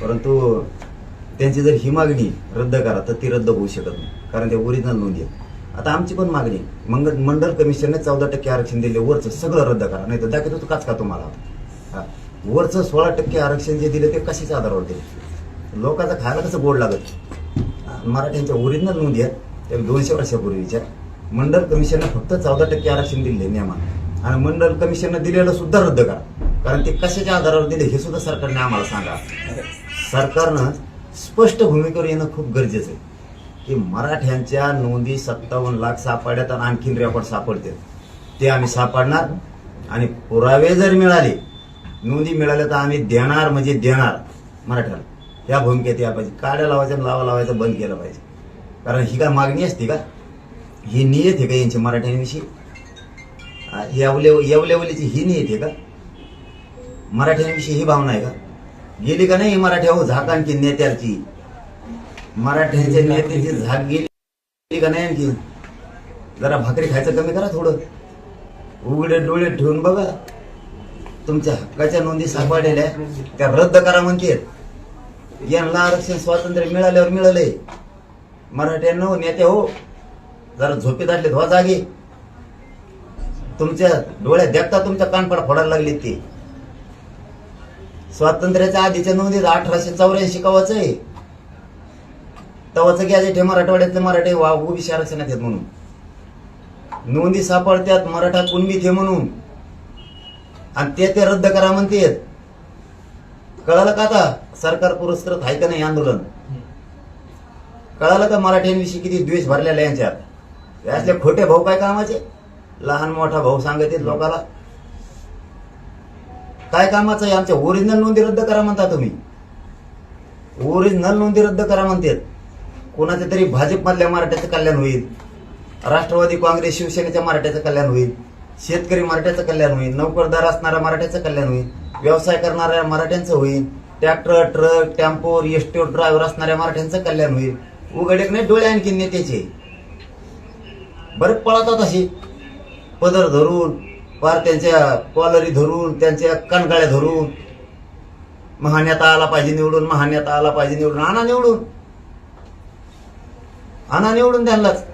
परंतु त्यांची जर ही मागणी रद्द करा तर ती रद्द होऊ शकत नाही कारण ते ओरिजिनल नोंदी आहेत. आता आमची पण मागणी मंगल मंग मंडल कमिशनने चौदा टक्के आरक्षण दिले वरचं सगळं रद्द करा नाही तर दाखवतो तो काच का तुम्हाला. हा. वरचं सोळा टक्के आरक्षण जे दिले ते कशाच्या आधारावर दिले? लोकांचा खायला कसं गोड लागत? मराठ्यांच्या ओरिजिनल नोंदी आहेत त्या दोनशे वर्षापूर्वीच्या. मंडल कमिशननं फक्त चौदा टक्के आरक्षण दिले नियमात आणि मंडल कमिशननं दिलेलं सुद्धा रद्द करा कारण ते कशाच्या आधारावर दिले हे सुद्धा सरकारने आम्हाला सांगा. सरकारनं स्पष्ट भूमिकेवर येणं खूप गरजेचं आहे. की मराठ्यांच्या नोंदी सत्तावन्न लाख सापडल्यात आणि आणखीन रेकॉर्ड सापडतील. ते आम्ही सापडणार. आणि पुरावे जर मिळाले नोंदी मिळाल्या तर आम्ही देणार म्हणजे देणार मराठ्याला या भूमिकेत या पाहिजे. काड्या लावायचं आणि लावा लावायचं बंद केलं पाहिजे. कारण ही काय मागणी असते का? ही नियत आहे का यांची मराठ्यांविषयी? हा, येवले येवलेवलीची ही नियत आहे का? मराठ्यांविषयी ही भावना आहे का? गेली का नाही मराठ्या हो झाक आणखी नेत्याची. मराठ्यांच्या नेत्याची झाक गेली का नाही आणखी? जरा भाकरी खायचं कमी करा थोडं. उघडे डोळे ठेवून बघा. तुमच्या हक्काच्या नोंदी सापडलेल्या त्या रद्द करा म्हणते. यांना आरक्षण स्वातंत्र्य मिळाल्यावर मिळालंय. मराठ्यांना हो, नेते हो. जरा झोपेत आटले धवा जागे. तुमच्या डोळ्यात देखता तुमच्या कानपडा फोडायला लागले ते. स्वातंत्र्याच्या आधीच्या नोंदीत अठराशे चौऱ्याऐंशी कवाच आहे. तवाच गॅजेट हे मराठवाड्यातले मराठे वा ओबीसी आरक्षणात आहेत म्हणून. नोंदी सापडत्यात मराठा कुणबीत हे म्हणून. आणि ते ते रद्द करा म्हणतेत. कळालं का आता? सरकार पुरस्कृत आहे का नाही आंदोलन? कळालं का मराठ्यांविषयी किती द्वेष भरलेला आहे यांच्यात? यातले खोटे भाऊ काय कामाचे? लहान मोठा भाऊ सांगत लोकाला. काय कामाचं आहे? आमच्या ओरिजिनल नोंदी रद्द करा म्हणता तुम्ही. ओरिजिनल नोंदी रद्द करा म्हणतात. कोणाच्या तरी भाजपमधल्या मराठ्याचं कल्याण होईल. राष्ट्रवादी काँग्रेस शिवसेनेच्या मराठ्याचं कल्याण होईल. शेतकरी मराठ्याचं कल्याण होईल. नोकरदार असणाऱ्या मराठ्याचं कल्याण होईल. व्यवसाय करणाऱ्या मराठ्यांचं होईल. Tractor truck tempo ST driver असणाऱ्या मराठ्यांचं कल्याण होईल. उघडेक नाही डोळे आणखी नेत्याचे. बरेच पळतात असे. पदर धरून पार त्यांच्या कॉलरी धरून त्यांच्या कणकाळ्या धरून महान्यात आला पाहिजे निवडून महान्यात आला पाहिजे निवडून आणा निवडून. आणा निवडून त्यांनाच.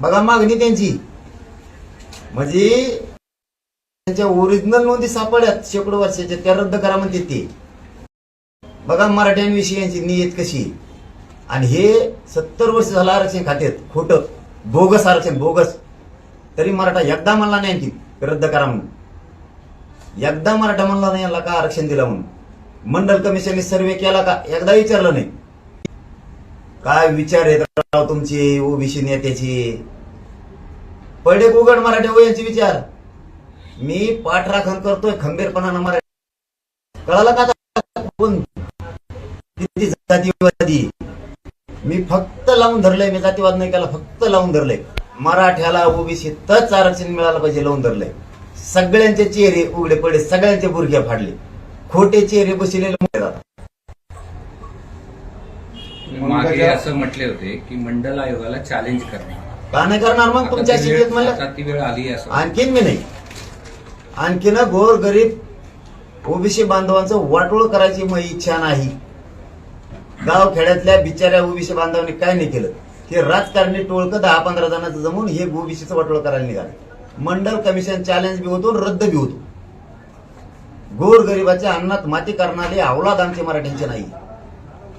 बघा मागणी त्यांची. म्हणजे त्यांच्या ओरिजिनल नोंदी सापड्यात शेकडो वर्षाच्या त्या रद्द करा म्हणते ते. बघा मराठ्यांविषयी यांची नियत कशी. आणि हे सत्तर वर्ष झालं आरक्षण खात्यात. खोटं. बोगस आरक्षण बोगस. तरी मराठा एकदा म्हणला नाही आणखी रद्द करा म्हणून. एकदा मराठा म्हणला नाही याला का आरक्षण दिलं म्हणून? मंडल कमिशनने सर्वे केला का? एकदा विचारलं नाही. काय विचार येत तुमची ओबीसी नेत्याची? पडे उघड मराठी हो विचार. मी पाठराखण करतोय खंबीरपणानं मराठी. कळालं का कोण? किती जातीवादी? मी फक्त लावून धरलंय मी जातीवाद नाही केला फक्त लावून धरलंय. मराठ्याला ओबीसीतच आरक्षण मिळालं पाहिजे लावून धरलंय. सगळ्यांचे चेहरे उघडे पडे सगळ्यांचे बुरख्या फाडले. खोटे चेहरे बसलेले. मागे असं म्हटले होते की मंडल आयोगाला चॅलेंज करणार. का नाही करणार मग तुमच्या ती वेळ- ती आली असं. आणखीन मी नाही. आणखीन गोर गरीब ओबीसी बांधवांचं वाटोळ करायची मग इच्छा नाही. गाव खेड्यातल्या बिचाऱ्या ओबीसी बांधवांनी काय नाही केलं? हे राजकारणी टोळकं दहा पंधरा जणांचं जमून हे ओबीसीचं वाटोळ करायला निघाले. मंडल कमिशन चॅलेंज बी होतो रद्द बी होतो. गोरगरिबाच्या अन्नात माती करणारे अवलाद आमचे मराठ्यांचे नाही.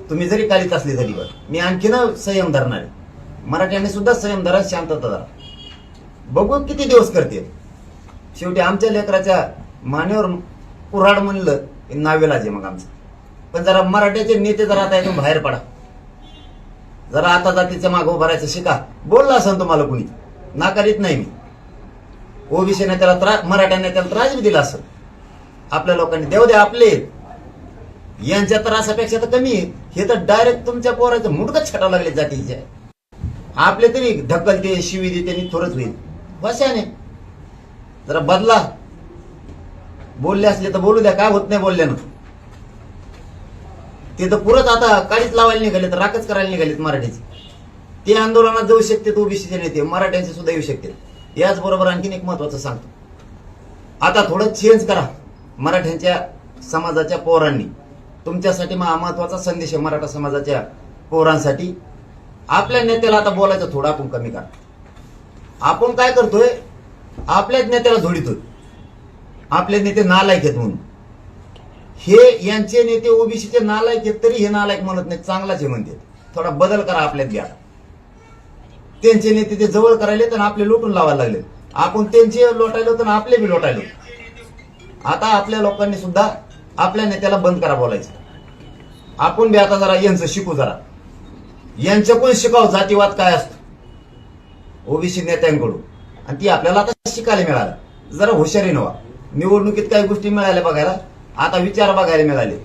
तुम्ही जरी कालीत असले तरी वर मी आणखीन संयम धरणार आहे. मराठ्यांनी सुद्धा संयम धरा शांतता धरा. बघू किती दिवस करते शेवटी आमच्या लेकराच्या मानेवर कुऱ्हाड म्हणलं की नावेलाच आहे मग आमचं. पण जरा मराठ्याचे नेते जरा आता इथून बाहेर पडा. जरा आता जातीच्या मागं उभं राहायचं शिका. बोलला असं तुम्हाला कुणी? नाकारीत नाही मी. ओबीसी नेत्याला त्रास मराठ्यांनी त्याला त्रास बी दिला असं आपल्या लोकांनी देऊ द्या आपले. यांच्या त्रासापेक्षा तर कमी हे तर डायरेक्ट तुमच्या पोराचं मुडकच छटा लागले जातीच्या आपले तरी धक्कलते शिवी देते आणि थोडंच होईल. बशाने जरा बदला. बोलले असले तर बोलू द्या काय होत नाही बोलल्यानं? ते तर पुरत आता काळीच लावायला निघाले तर राखच करायला निघालेत मराठीचे. ते आंदोलनात जाऊ शकते ओबीसीचे नेते मराठ्यांचे सुद्धा येऊ शकते. याचबरोबर आणखीन एक महत्वाचं सांगतो. आता थोडं चेंज करा मराठ्यांच्या समाजाच्या पोरांनी. तुमच्यासाठी महा महत्त्वाचा संदेश आहे मराठा समाजाच्या पोरांसाठी. आपल्या नेत्याला आता बोलायचं थोडं आपण कमी करा. आपण काय करतोय? आपल्याच नेत्याला धोडितोय आपले नेते नालायक आहेत म्हणून. हे यांचे नेते ओबीसीचे नालायक आहेत तरी हे नालायक म्हणत नाही चांगलाच आहे म्हणते थोडा बदल करा आपल्यात घ्या. त्यांचे नेते ते जवळ करायले तर आपले लोटून लावायला लागले आपण त्यांचे लोटायलो तर आपले बी लोटायलो. आता आपल्या लोकांनी सुद्धा आपल्या नेत्याला बंद करा बोलायचं. आपण बी आता जरा यांचं शिकू जरा. यांच्याकडून शिकाव जातीवाद काय असतो? ओबीसी नेत्यांकडून. आणि ती आपल्याला आता शिकायला मिळालं. जरा हुशारी नवा निवडणुकीत काही गोष्टी मिळाल्या बघायला. आता विचार बघायला मिळाले.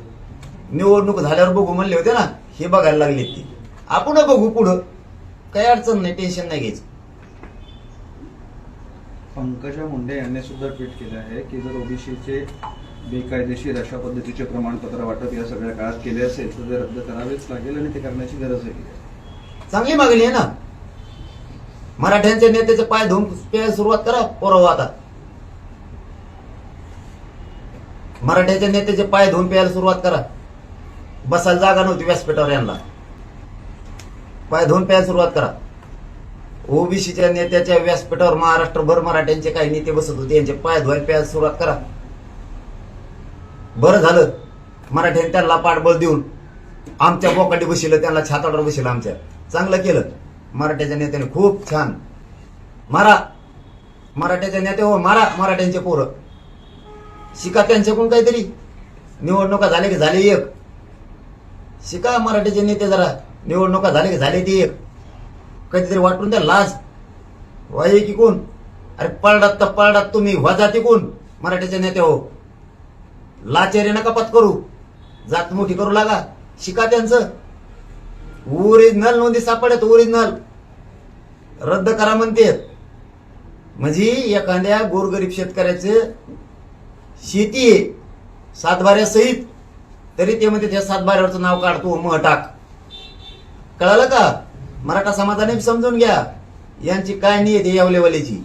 निवडणूक झाल्यावर बघू म्हणले होते ना हे बघायला लागले ती. आपण बघू पुढं. काही अडचण नाही टेन्शन नाही घ्यायचं. पंकजा मुंडे यांनी सुद्धा ट्विट केलं आहे की जर ओबीसीचे बेकायदेशीर अशा पद्धतीचे प्रमाणपत्र वाटप या सगळ्या काळात केले असेल तर ते रद्द करावेच लागेल आणि ते करण्याची गरज आहे. चांगली मागणी आहे ना. मराठ्यांच्या नेत्याचे पाय धुवून सुरुवात करा पोरव आता. मराठ्याच्या नेत्याचे पाय धुवून प्यायला सुरुवात करा. बसायला जागा नव्हती व्यासपीठावर यांना. पाय धुवून प्यायला सुरुवात करा. ओबीसीच्या नेत्याच्या व्यासपीठावर महाराष्ट्रभर मराठ्यांचे काही नेते बसत होते यांचे पाय धुवायला प्यायला सुरुवात करा. बरं झालं. मराठ्यांनी त्यांना पाठबळ देऊन आमच्या बोकाटी बसिलं त्यांना छाताडावर बसिलं आमच्या. चांगलं केलं. मराठ्याच्या नेत्याने खूप छान. मारा. मराठ्याच्या नेते हो मारा मराठ्यांचे पोरं. शिका त्यांच्याकडून काहीतरी. निवडणुका झाले की झाले एक. शिका मराठीचे नेते जरा. निवडणुका झाले की झाले ती एक. काहीतरी वाटून द्या लाज. वाय की कोण? अरे पळडात तर पळडात तुम्ही. वजाती कोण मराठीचे नेते हो. लाचेरी नका पत करू. जात मोठी करू लागा. शिका त्यांचं. ओरिजिनल नोंदी सापडत ओरिजिनल रद्द करा म्हणते. म्हणजे एखाद्या गोरगरीब शेतकऱ्याचे शेती आहे. सातबाऱ्यासहित. तरी ते म्हणते त्या सातबाऱ्यावरचं नाव काढतो मह टाक. कळालं का? मराठा समाजाने समजून घ्या. यांची काय नियत आहे यावलेवालीची.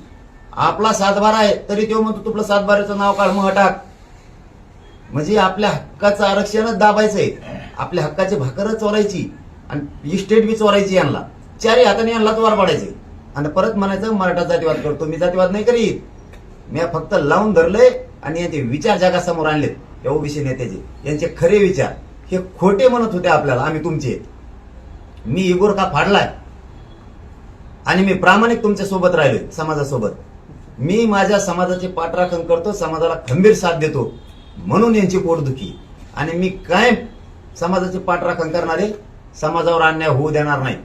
आपला सातबारा आहे तरी तो म्हणतो तुपलं सातबाऱ्याचं नाव काढ मग टाक. म्हणजे आपल्या हक्काचं आरक्षणच दाबायचं आहे. आपल्या हक्काची भाकरच चोरायची. आणि इस्टेट बी चोरायची यांना. चारही हाताने यांना वार पाडायचे. आणि परत म्हणायचं मराठा जातीवाद करतो मी जातीवाद नाही करीत. मी फक्त लावून धरलंय आणि यांचे विचार जगासमोर आणलेत या ओबीसी नेत्याचे यांचे खरे विचार हे खोटे म्हणत होते आपल्याला आम्ही तुमचे. मी इगोर का फाडलाय? आणि मी प्रामाणिक तुमच्यासोबत राहिलोय समाजासोबत. मी माझ्या समाजाचे पाठराखण करतो समाजाला खंबीर साथ देतो म्हणून यांची पोटदुखी. आणि मी कायम समाजाचे पाठराखण करणारे समाजावर अन्याय होऊ देणार नाही.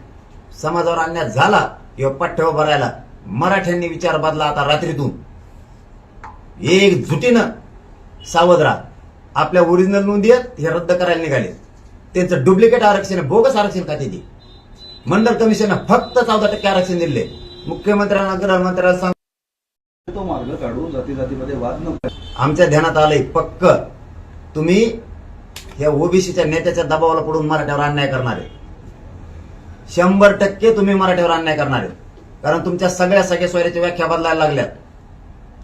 समाजावर अन्याय झाला किंवा पठ्ठ्यावर भरायला मराठ्यांनी विचार बदला आता रात्रीतून. एक जुटीनं सावध राहा. आपल्या ओरिजिनल नोंदी आहेत हे रद्द करायला निघाले त्यांचं डुप्लिकेट आरक्षण बोगस आरक्षण का ते मंडळ कमिशननं फक्त चौदा टक्के आरक्षण दिले मुख्यमंत्र्यांना गृहमंत्र्यांना सांग तो मार्ग काढून जाती जातीमध्ये वाद नको आमच्या ध्यानात आलंय पक्क. तुम्ही या ओबीसीच्या नेत्याच्या दबावाला पडून मराठ्यावर अन्याय करणारे शंभर टक्के तुम्ही मराठ्यावर अन्याय करणारे कारण तुमच्या सगळ्या सगळ्या सोयऱ्याच्या व्याख्या बदलायला लागल्यात.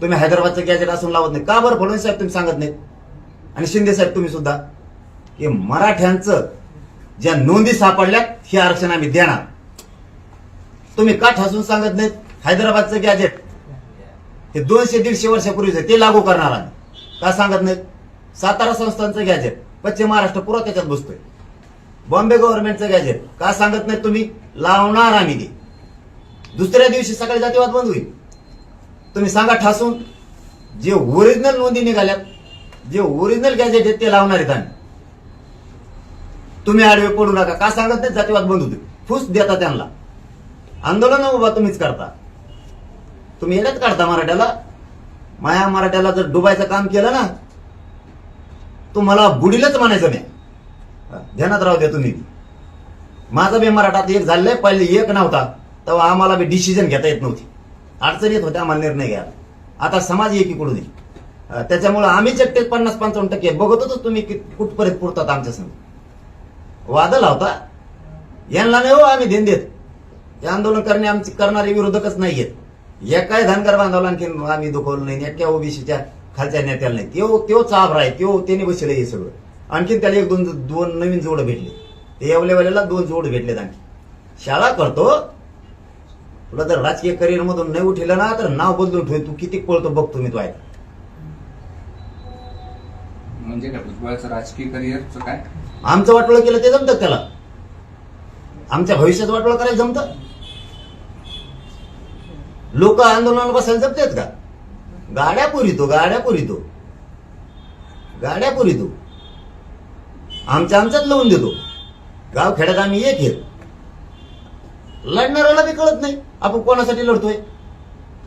तुम्ही हैदराबादचं गॅजेट असून लावत नाही का बरं? फडणवीस साहेब तुम्ही सांगत नाहीत. आणि शिंदे साहेब तुम्ही सुद्धा. की मराठ्यांचं ज्या नोंदी सापडल्यात हे आरक्षण आम्ही देणार. तुम्ही का ठासून सांगत नाहीत? हैदराबादचं गॅजेट हे दोनशे दीडशे वर्षापूर्वीचं ते लागू करणार आम्ही. का सांगत नाहीत? सातारा संस्थांचं गॅजेट पश्चिम महाराष्ट्र पुरा त्याच्यात बसतोय. बॉम्बे गव्हर्नमेंटचं गॅजेट का सांगत नाही तुम्ही? लावणार आम्ही ते. दुसऱ्या दिवशी सकाळी जातीवाद बंद होईल. तुम्ही सांगा ठासून. जे ओरिजिनल नोंदी निघाल्यात जे ओरिजिनल गॅजेट आहेत ते लावणार आहेत आम्ही. तुम्ही आडवे पडू नका. का सांगत नाही? जातीवाद बंद होते फुस देता त्यांना. आंदोलन उभा तुम्हीच करता. तुम्ही येण्यात काढता मराठ्याला. माया मराठ्याला जर डुबायचं काम केलं ना तुम्हाला बुडीलच म्हणायचं नाही. ध्यानात राहू द्या तुम्ही. माझा बी मराठात एक झालेलं पहिले एक नव्हता. तेव्हा आम्हाला बी डिसिजन घेता येत नव्हती. अडचण येत होते आम्हाला निर्णय घ्यायला आता समाज एकीकडून येईल. त्याच्यामुळे त्याच्यामुळं आम्हीच एकटे पन्नास पंचावन्न टक्के बघतोच तुम्ही कुठपर्यंत पुरतात आमच्या संग. वाद होता. यांना नाही हो आम्ही देण देत. हे आंदोलन करणे आमचे करणारे विरोधकच नाहीयेत एकाही धनगर बांधवला आणखी आम्ही दुखवलं नाही एका ओबीसीच्या खालच्या नेत्याला नाही. त्यो त्यो चाभ राय त्यो त्याने बसले हे सगळं. आणखीन त्याला एक दोन दोन नवीन जोड भेटले. ते येवलेवाल्याला दोन जोड भेटलेत आणखी. शाळा करतो तुला जर राजकीय करिअर मधून नाही उठेलं ना तर नाव बदलून ठेव. तू किती पळतो बघतो मी तो आहे म्हणजे काय भुजबळाचं राजकीय करिअरचं काय? आमचं वाटोळं केलं ते जमतं त्याला? आमच्या भविष्यात वाटोळं करायला जमतं? लोक आंदोलनाला बसायला जमतात का? गाड्या पुरितो गाड्या पुरितो. गाड्या पुरितो. आमच्या आमच्यात लावून देतो. गाव खेड्यात आम्ही एक आहेत लढणाऱ्याला बी कळत नाही. आपण कोणासाठी लढतोय?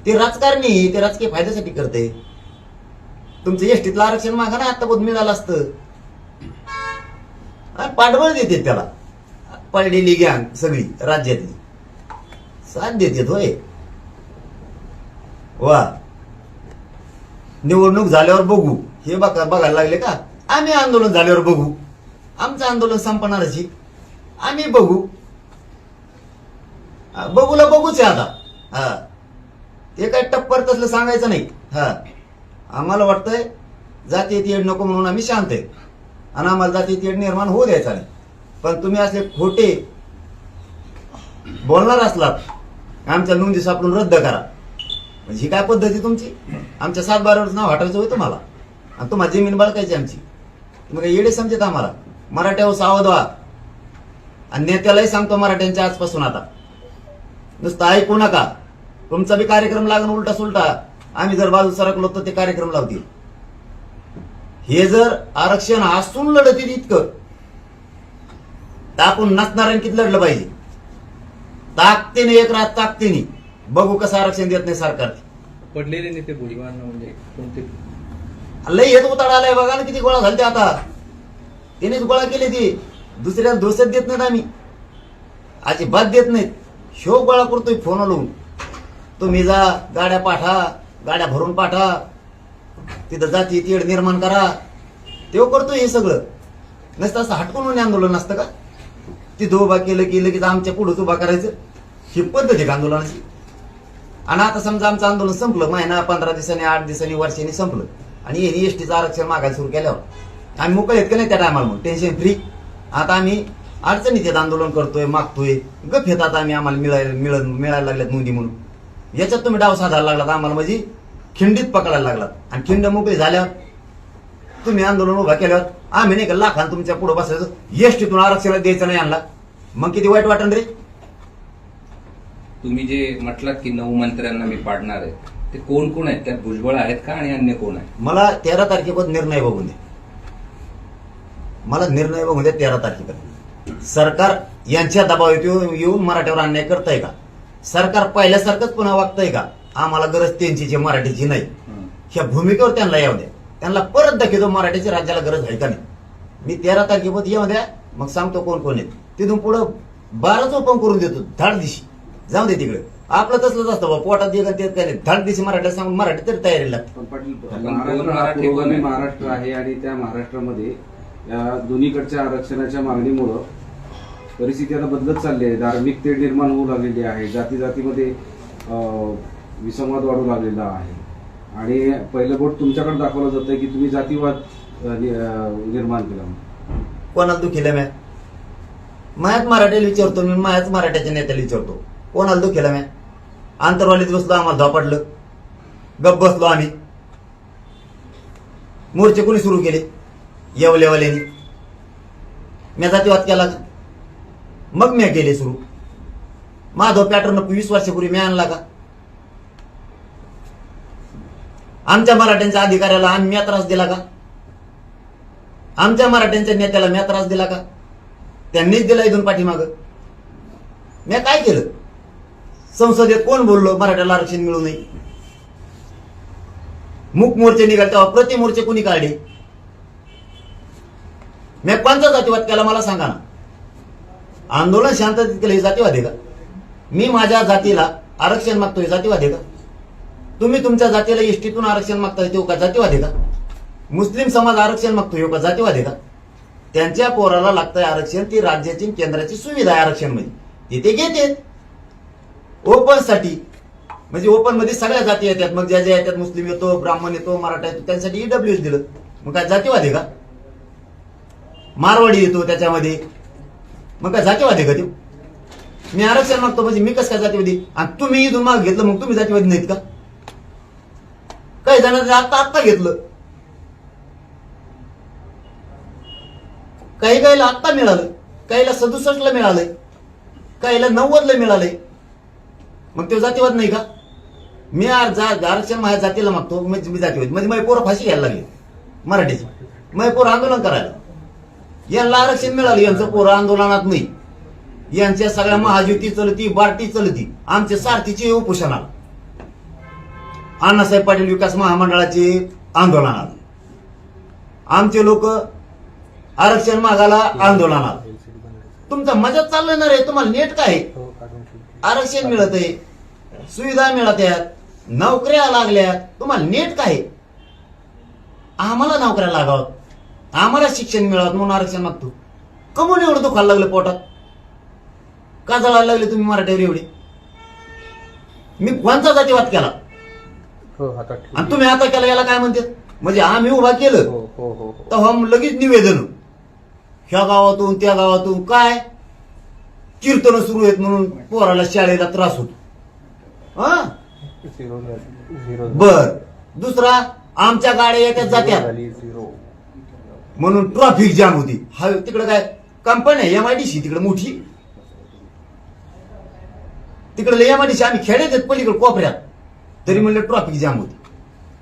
ते राजकारणी ते राजकीय फायद्यासाठी करते तुमचं एसटीतलं आरक्षण मागा ना आता बदमी झालं असतं. पाठबळ देते त्याला. पडलेली गँग सगळी राज्यातली. साथ देते होय. वा. निवडणूक झाल्यावर बघू. हे बघा बघायला लागले का? आम्ही आंदोलन झाल्यावर बघू. आमचं आंदोलन संपणारच आम्ही बघू. बघूला बघूच आहे आता. हा. ते काय टप्पर तसलं सांगायचं नाही. हा. आम्हाला वाटतंय जाती येड नको म्हणून आम्ही शांत आहे आणि आम्हाला जाती येड निर्माण होऊ द्यायचा नाही. पण तुम्ही असे खोटे बोलणार असलात आमच्या नोंदी सापडून रद्द करा. म्हणजे ही काय पद्धती तुमची? आमच्या सात बारावरच नाव हटायचं होय तुम्हाला आणि तुम्हाला जमीन बाळकायची आमची. तुम्ही काय येडे समजत आम्हाला. मराठ्यावर सावध व्हा. आणि नेत्यालाही सांगतो मराठ्यांच्या आजपासून आता. नुसतं ऐकू नका. तुमचा बी कार्यक्रम लागून उलटा सुलटा आम्ही जर बाजू सरकलो तर ते कार्यक्रम लावतील. हे जर आरक्षण असून लढतील इतकं. तर आपण नसणाऱ्यांकीत लढलं पाहिजे. ताकदीने एक रात ताकदीने. बघू कसं आरक्षण देत नाही सरकार. पडलेले नेते म्हणजे कोणते? लय येत उतार आलाय बघा ना किती गोळा घालते आता. त्यानेच गोळा केले ते. दुसऱ्या दोषच देत नाहीत आम्ही. अजिबात देत नाहीत. शो गोळा करतोय फोन लावून तुम्ही जा गाड्या पाठा गाड्या भरून पाठा. तिथं जाती तीड निर्माण करा. तेव करतोय हे सगळं. नसतं असं हटकून होणे आंदोलन नसतं का? तिथं उभा केलं की लगेच आमच्या पुढंच उभा करायचं. ही पद्धत आहे आंदोलनाची? आणि आता समजा आमचं आंदोलन संपलं महिना पंधरा दिवसांनी आठ दिवसांनी वर्षांनी संपलं. आणि यांनी एसटीचं आरक्षण मागायला सुरू केल्यावर. आम्ही मोकळे आहेत का नाही त्या टायमाला मग? टेन्शन फ्री आता आम्ही अडचणीत येत आंदोलन करतोय मागतोय. गप येत आता आम्ही आम्हाला मिळायला मिळत मिळायला लागल्यात नोंदी म्हणून. याच्यात तुम्ही डाव साधायला लागलात आम्हाला म्हणजे खिंडीत पकडायला लागलात. आणि खिंड मोकळी झाल्यावर तुम्ही आंदोलन उभा केल्यावर आम्ही नाही का लाखान तुमच्यापुढे बसायचं. एसटीतून आरक्षण द्यायचं नाही आणला. मग किती वाईट वाटण रे? तुम्ही जे म्हटलात की नऊ मंत्र्यांना मी पाडणार आहे ते कोण कोण आहेत? त्यात भुजबळ आहेत का आणि अन्य कोण आहेत? मला तेरा तारखेपर्यंत निर्णय बघून दे मला निर्णय बघून दे तेरा तारखेपर्यंत. सरकार यांच्या दबाव येऊन मराठ्यावर अन्याय करताय का? सरकार पहिल्यासारखंच पुन्हा वागतंय का? आम्हाला गरज त्यांची जी मराठीची नाही. ह्या भूमिकेवर त्यांना येऊ द्या. त्यांना परत दाखवतो मराठीची राज्याला गरज आहे का नाही. मी तेरा तारखेपर्यंत येऊ द्या मग सांगतो कोण कोण आहेत तिथून पुढं बाराच ओपन करून देतो धाड दिशी. जाऊ दे तिकडे. आपलं तसलंच असतं बा पोटात एक ते काय नाही. धाड दिशी मराठीला सांगून मराठी तरी तयारीला लागतं. हा मराठी? महाराष्ट्र आहे आणि त्या महाराष्ट्रामध्ये या दोन्हीकडच्या आरक्षणाच्या मागणीमुळं परिस्थिती आता बदलत चालली आहे. धार्मिक ते निर्माण होऊ लागलेली आहे. जाती जातीमध्ये विसंवाद वाढू लागलेला आहे. आणि पहिलं बोट तुमच्याकडे दाखवलं जातंय की तुम्ही जातीवाद निर्माण केला. कोणाला दुखीला म्या? मायाच मराठ्याला विचारतो मी मायाच मराठ्याच्या नेत्याला विचारतो. कोणाला दुखीला म्या? आंतरवालीत बसलो आम्हाला धापाटलं गप बसलो आम्ही. मोर्चे कोणी सुरू केले? येवलेवाल्यानी म्या जातीवाद केला. मग म्या केले सुरू. माधव पॅटर्न वीस वर्षापूर्वी मी आणला का? आमच्या मराठ्यांच्या अधिकाऱ्याला आम्ही म्या त्रास दिला का? आमच्या मराठ्यांच्या नेत्याला म्या त्रास दिला का? त्यांनीच दिला इथून पाठीमाग. म्या काय केलं? संसदेत कोण बोललो मराठ्याला आरक्षण मिळू नये? मुख मोर्चे निघाले तेव्हा प्रति मोर्चे कोणी काढले? म्या कोणता जातीवाद केला मला सांगा ना. आंदोलन शांततेत केलं हे जातीवाद आहे का? मी माझ्या जातीला आरक्षण मागतोय जातीवाद आहे का? तुम्ही तुमच्या जातीला एसटीतून आरक्षण मागताय तो का जातीवाद आहे का? मुस्लिम समाज आरक्षण मागतोय का जातीवाद आहे का? त्यांच्या पोराला लागतंय आरक्षण ती राज्याची केंद्राची सुविधा आहे आरक्षणमध्ये तिथे घेते. ओपनसाठी म्हणजे ओपनमध्ये सगळ्या जाती येतात. मग ज्या ज्या येतात मुस्लिम येतो ब्राह्मण येतो मराठा येतो त्यांच्यासाठी ईडब्ल्यू दिलं. मग काय जातीवाद आहे का? मारवाडी येतो त्याच्यामध्ये. मग काय जातीवादी का ते मी आरक्षण मागतो म्हणजे मी कसं काय जातीवादी? आणि तुम्ही इथून माग घेतलं मग तुम्ही जातीवादी नाहीत का? काही जणांचं आत्ता आत्ता घेतलं. काही काहीला आत्ता मिळालं. काहीला सदुसष्टला मिळालंय. काहीला नव्वदला मिळालंय. मग ते जातीवाद नाही का? मी जा- आरक्षण माझ्या जातीला मागतो. म्हणजे मी जातीवाद. म्हणजे माझी पोरं फाशी घ्यायला लागली. मराठीची. माझी पोरं आंदोलन करायला. यांना आरक्षण मिळालं यांचं पोरं आंदोलनात नाही. यांच्या सगळ्या महाज्योती चलती बार्टी चलती. आमच्या सारथीची उपोषणाला अण्णासाहेब पाटील विकास महामंडळाचे आंदोलनाला आमचे लोक आरक्षण मागायला आंदोलनाला तुमचा मजा चाललं ना रे तुम्हाला नेट काय? आरक्षण मिळत आहे सुविधा मिळत आहेत नोकऱ्या लागल्या तुम्हाला नेट काय? आम्हाला नोकऱ्या लागावत आम्हाला शिक्षण मिळावं म्हणून आरक्षण मागतो. कमून एवढं दुखायला लागलं पोटात? का जळायला लागले तुम्ही मराठीवर एवढे? मी कोणचा जातीवाद केला? हो आणि तुम्ही आता केला याला काय म्हणते? म्हणजे आम्ही उभा केलं. हो हो हो. हो. तर हम लगेच निवेदन. ह्या गावातून त्या गावातून काय? कीर्तन सुरू आहेत म्हणून पोराला शाळेला त्रास होतो. हा. बर. दुसरा आमच्या गाड्या येत्यात झिरो जात्या म्हणून ट्रॉफिक जाम होती. हा तिकडे काय? कंपनी आहे एमआयडीसी तिकडे मोठी. तिकडे एमआयडीसी आम्ही खेड्यात आहेत पलीकडे कोपऱ्यात. तरी म्हणलं ट्रॉफिक जाम होती.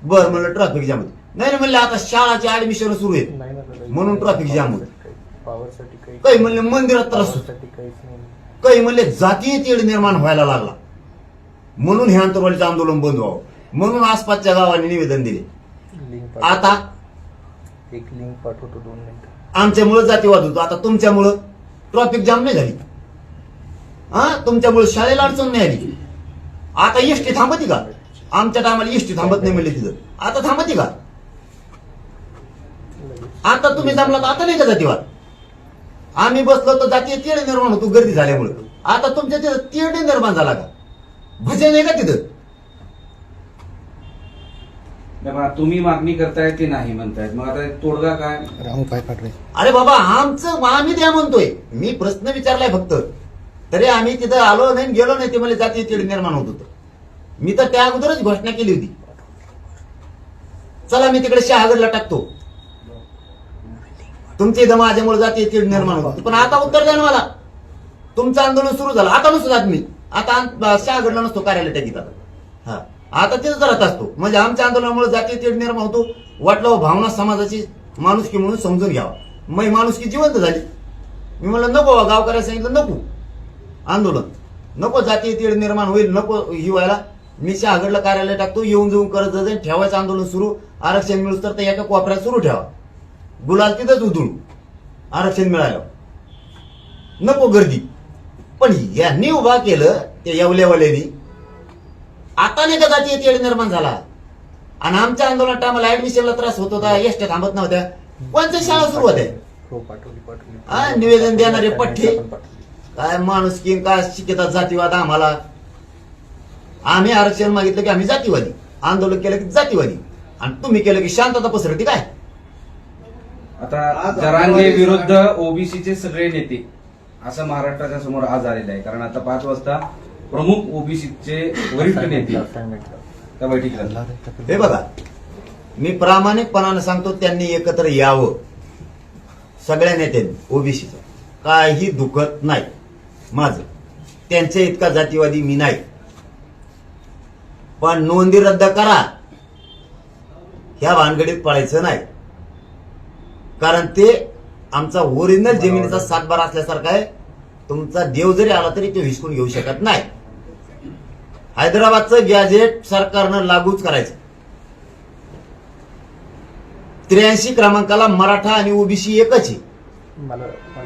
बर म्हणलं ट्रॉफिक जाम होती. नाही म्हणलं आता शाळाचे ऍडमिशन सुरू आहेत. म्हणून traffic jam होतं. काही म्हणले मंदिरात त्रास होतो. काही म्हणले जातीय तेढ निर्माण व्हायला लागला. म्हणून हे आंतरवालीचं आंदोलन बंद व्हावं. म्हणून आसपासच्या गावांनी निवेदन दिले. आता एक लिंक पाठवतो दोन मिनिटं. आमच्यामुळं जातीवाद होतो. आता तुमच्यामुळं ट्रॉफिक जाम नाही झाली. हा? तुमच्यामुळं शाळेला अडचण नाही आली. आता एसटी थांबती का? आमच्या टायमाला एसटी थांबत नाही म्हणले तिथं. आता थांबती का? आता तुम्ही जमला तर आता नाही का जातीवाद? आम्ही बसलो तर जातीय तेढ निर्माण होतो गर्दी झाल्यामुळं. आता तुमच्या तिथं तेढ निर्माण झाला का? भजन आहे का तिथं? तुम्ही मागणी करताय ते नाही म्हणतायत. मग आता तोडगा काय? रामू काय पाठवे अरे बाबा आमचं आम्ही द्या म्हणतोय. मी प्रश्न विचारलाय फक्त. तरी आम्ही तिथं आलो नाही गेलो नाही ते मला जातीय तेढ निर्माण होत होतं. मी तर त्या अगोदरच घोषणा केली होती. चला मी तिकडे शहागडला टाकतो. तुमच्या इथं माझ्यामुळे जातीय तेढ निर्माण होत. पण आता उत्तर द्या ना मला. तुमचं आंदोलन सुरू झालं. आता नसतो जात मी. आता शहागडला नसतो कार्यालय टाकीत आता हा. आता तेच करत असतो. म्हणजे आमच्या आंदोलनामुळे जातीय तेढ निर्माण होतो. वाटलं भावना समाजाची माणुसकी म्हणून समजून घ्यावा. मग माणुसकी जिवंत झाली. मी म्हणलं नको बा, गावकऱ्याला सांगितलं नको आंदोलन. नको जाती तेढ निर्माण होईल नको ही व्हायला. मी शहागडला कार्यालय टाकतो येऊन जाऊन करत जाईल ठेवायचं आंदोलन सुरू. आरक्षण मिळूस तर ते एका कोपऱ्यात सुरू ठेवा. गुलाल तिथंच उधळू. आरक्षण मिळालं. नको गर्दी. पण यांनी उभा केलं ते येवल्यावाल्यानी. आता नाही का जातीय तेढ निर्माण झाला? आणि आमच्या आंदोलनात आम्हाला ऍडमिशनला त्रास होत होता एसट्या थांबत नव्हत्या. कोणत्या शाळा सुरू होत्या हो हा, निवेदन देणारे पठ्ठे. काय माणूस की काय शिकतात जातीवाद आम्हाला? आम्ही आरक्षण मागितलं की आम्ही जातीवादी. आंदोलन केलं की जातीवादी. आणि तुम्ही केलं की शांतता पसरती काय? आता जरांगे विरुद्ध ओबीसीचे सगळे नेते असं महाराष्ट्राच्या समोर आज आलेलं आहे. कारण आता पाच वाजता प्रमुख ओबीसीचे वरिष्ठ नेते. त्या बैठकीला. हे बघा मी प्रामाणिकपणाने सांगतो त्यांनी एकत्र यावं. सगळ्या नेत्यांनी ओबीसीचं. काही दुखत नाही. माझं. त्यांच्या इतका जातीवादी मी नाही. पण नोंदी रद्द करा. ह्या भानगडीत पळायचं नाही. कारण ते आमचा ओरिजिनल जमिनीचा सातबारा असल्यासारखा आहे. तुमचा देव जरी आला तरी तो हिसकून घेऊ शकत नाही. हैदराबादचं गॅजेट सरकारनं लागूच करायचं. त्र्याऐंशी क्रमांकाला मराठा आणि ओबीसी एकच आहे.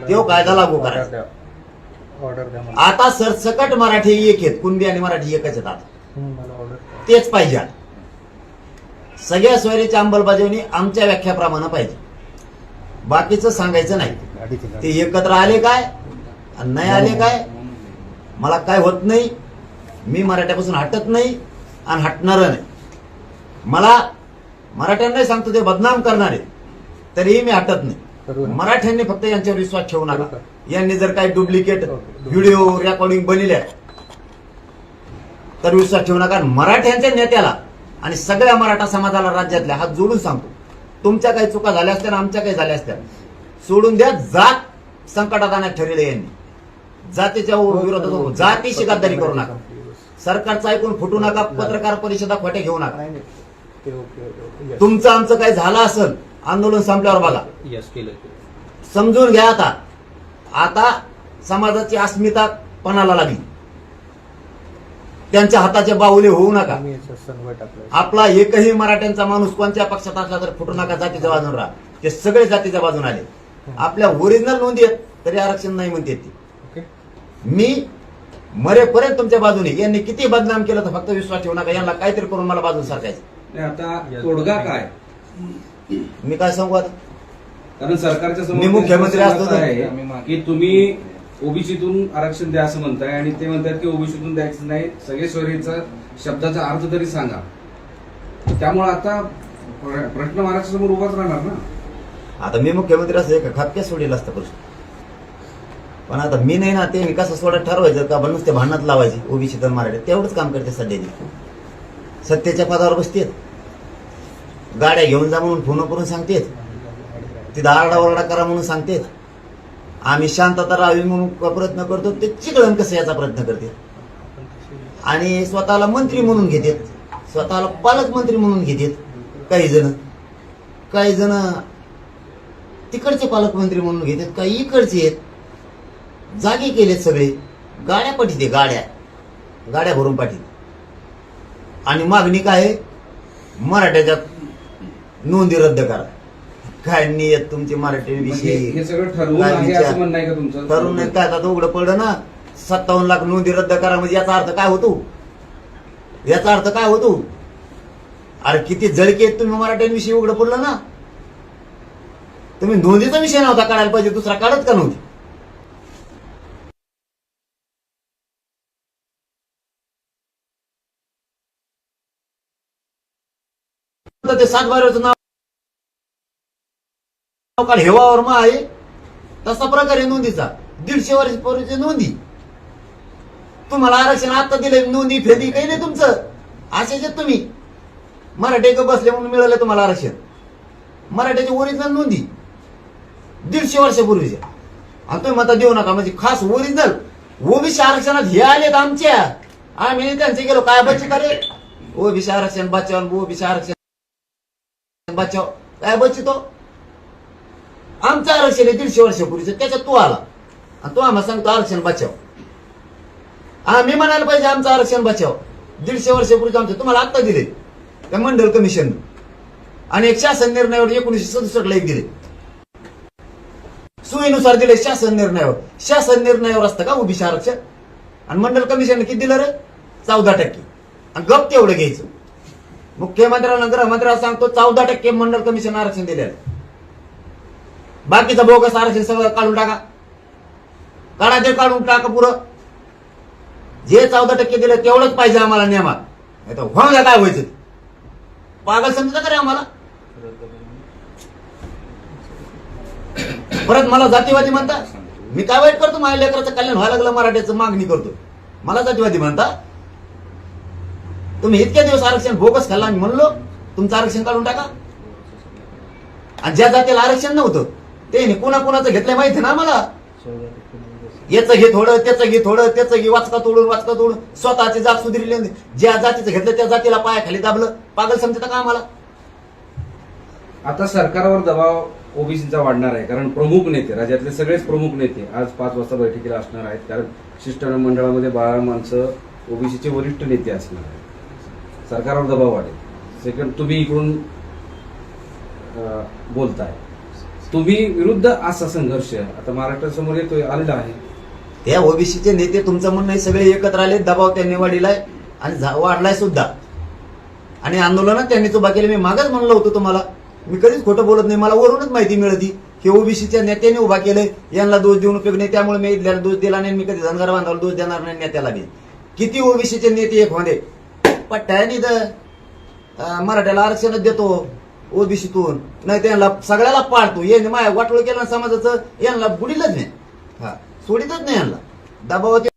तेव्हा कायदा लागू करायचा. आता सरसकट मराठी एक आहेत. कुणबी आणि मराठी एकच आहेत आता. तेच पाहिजे आता. सगळ्या सोयरीची अंमलबजावणी आमच्या व्याख्याप्रमाणे पाहिजे. बाकीचं सांगायचं नाही. ते एकत्र आले काय? आणि नाही आले काय? मला काय होत नाही? मी मराठ्यापासून हटत नाही आणि हटणार नाही. मला मराठ्यांनाही सांगतो ते बदनाम करणारे तरीही मी हटत नाही. मराठ्यांनी फक्त यांच्यावर विश्वास ठेवू नका. यांनी जर काही डुप्लिकेट. व्हिडिओ रेकॉर्डिंग बनविल्या तर विश्वास ठेवू नका. मराठ्यांच्या नेत्याला आणि सगळ्या मराठा समाजाला राज्यातल्या हात जोडून सांगतो. तुमच्या काही चुका झाल्या असत्या आणि आमच्या काही झाल्या असत्या. सोडून द्या जात संकटात आणण्यात ठरले यांनी. जातीच्या विरोधात जातीशी गद्दारी करू नका. सरकारचं ऐकून फुटू नका पत्रकार परिषदा खोटे घेऊ नका. तुमचं आमचं काही झालं असेल आंदोलन संपल्यावर बघा. केलं. समजून घ्या आता. आता समाजाची अस्मिता पणाला लागली. त्यांच्या हाताचे बाहुले होऊ नका. आपला एकही मराठ्यांचा माणूस कोणत्या पक्षात असला तर फुटू नका जातीच्या बाजून राहा. ते सगळे जातीच्या बाजून आले. आपल्या ओरिजिनल नोंदी आहेत तरी आरक्षण नाही म्हणते ती. मी मरेपर्यंत तुमच्या बाजूने. यांनी किती बदनाम केलं तर फक्त विश्वास ठेवू नका. यांना काहीतरी करून मला बाजून सारखायचं नाही, आता तोडगा काय? मी काय सांगू आता? कारण सरकारच्या समोर मी मुख्यमंत्री असतो असा तर- आहे की तुम्ही ओबीसीतून आरक्षण द्या असं म्हणताय आणि ते म्हणतात की ओबीसीतून द्यायचं नाही. सगळे शब्दाचा अर्थ तरी सांगा. त्यामुळे आता प्र- प्रश्न महाराष्ट्रासमोर उभाच राहणार ना? आता मी मुख्यमंत्री असं एक खापक्या सोडेल असतं प्रश्न. पण आता मी नाही ना ते कसं सोडत ठरवायचं का? नुसते भांडणात लावायची ओबीसी तर मराठी तेवढंच काम करते सध्या सत्तेच्या पदावर बसतेत. गाड्या घेऊन जा म्हणून फोन करून सांगतेत. तिथं आरडाओरडा करा म्हणून सांगतेत. आम्ही शांतता राहावी म्हणून प्रयत्न करतो ते चिकळण कसं याचा प्रयत्न करते? आणि स्वतःला मंत्री म्हणून घेतात. स्वतःला पालकमंत्री म्हणून घेतात. काही जण. काही जण तिकडचे पालकमंत्री म्हणून घेतात काही इकडचे आहेत. जागे केलेत सगळे गाड्या पाठीते गाड्या. गाड्या भरून पाठीत. आणि मागणी काय आहे? मराठ्याच्या नोंदी रद्द करा. काय नियत तुमची मराठी विषयी? हे सगळं ठरवून काय आहे विचार? असं म्हणणं आहे का तुमचं? ठरवून नाही. काय आता उघडं पडलं ना? सत्तावन्न लाख नोंदी रद्द करा. म्हणजे याचा अर्थ काय होतो? याचा अर्थ काय होतो? अरे किती जळके आहेत तुम्ही मराठ्यांविषयी उघडं पडलं ना? तुम्ही नोंदीचा विषय नव्हता काढायला पाहिजे. दुसरा काढत का नव्हती? तर ते सातबाऱ्याचं नाव काल हेवावर मग आहे. तसा प्रकार आहे नोंदीचा. दीडशे वर्ष पूर्वीची नोंदी. तुम्हाला आरक्षण आता दिले नोंदी फेदी काही नाही तुमचं. असेच आहेत तुम्ही. मराठी बसले म्हणून मिळालं तुम्हाला आरक्षण. मराठ्याची ओरिजिनल नोंदी. दीडशे वर्षापूर्वीच्या आणि तुम्ही म्हणता देऊ नका म्हणजे खास ओरिजिनल ओबीसी आरक्षणात हे आलेत आमच्या. आम्ही त्यांचे गेलो. काय बच्चे करे ओबीसी आरक्षण बचाव ओबीसी आरक्षण. बचाव काय बच्चे तो आमचं आरक्षण आहे दीडशे वर्षापूर्वीचं त्याच्यात तू आला. आणि तू आम्हाला सांगतो आरक्षण बचाव. आम्ही म्हणायला पाहिजे आमचं आरक्षण बचाव. दीडशे वर्षापूर्वी आमचं तुम्हाला आत्ता दिले. त्या मंडल कमिशन आणि एक शासन निर्णयावर एकोणीसशे सदुसष्टला एक दिले. सोयीनुसार दिले शासन निर्णयावर. शासन निर्णयावर असतं का ओबीसी आरक्षण? आणि मंडल कमिशन किती दिलं रे? चौदा टक्के. आणि गप तेवढं घ्यायचं. मुख्यमंत्र्याला गृहमंत्र्याला सांगतो चौदा टक्के मंडल कमिशन आरक्षण दिलेलं बाकीचं बोगस आरक्षण सगळं काढून टाका. काढा ते काढून टाका पुरं. जे चौदा टक्के दिलं तेवढंच पाहिजे आम्हाला नियमात नाही तर व्हावं काय व्हायचं पागल समजत का रे आम्हाला? परत मला जातीवादी म्हणता? मी काय वाईट करतो? माझ्या लेकराचं कल्याण व्हायला लागलं मराठ्याचं मागणी करतो. मला जातीवादी म्हणता? तुम्ही इतक्या दिवस आरक्षण बोगस खाल्ला मी म्हणलो तुमचं आरक्षण काढून टाका. आणि ज्या जातीला आरक्षण नव्हतं ते कुणा कुणाचं घेतलंय माहिती ना मला याचं घे थोडं त्याचं घे थोडं त्याचं घे वाचका तोडून वाचका तोडून स्वतःची जात सुधारली ज्या जातीचं घेतलं त्या जातीला पायाखाली दाबलं. पागल समजत का आम्हाला? आता सरकारवर दबाव ओबीसीचा वाढणार आहे कारण प्रमुख नेते राज्यातले सगळेच प्रमुख नेते आज पाच वाजता बैठकीला असणार आहेत कारण शिष्टमंडळामध्ये बारा माणसं ओबीसीचे वरिष्ठ नेते असणार आहेत. सरकारवर दबाव वाढेल. सेकंड तुम्ही इकडून बोलताय. तुम्ही विरुद्ध असा संघर्ष आता महाराष्ट्रासमोर येतोय आलेला आहे. त्या ओबीसीचे नेते तुमचं म्हणणं आहे सगळे एकत्र आले दबाव त्यांनी वाढीलाय आणि झा- वाढलाय सुद्धा. आणि आंदोलनात त्यांनी उभा केलं मी मागच म्हणलं होतं तुम्हाला. मी कधीच खोटं बोलत नाही मला वरूनच माहिती मिळती. की ओबीसीच्या नेत्याने उभा केलंय यांना दोष देऊन उपयोग नाही त्यामुळे मी दोष दिला नाही मी कधी धनगर बांधावर दोष देणार नाही नेत्याला बी. किती ओबीसीचे नेते एक होते पट्ट्याने इथं मराठ्याला आरक्षणच देतो ओबीसीतून. नाही त्यांना सगळ्याला पाळतो. यांनी माया वाटोळ केला समाजाचं यांना बुडीलच नाही. हा सोडीतच नाही यांना. दबावाची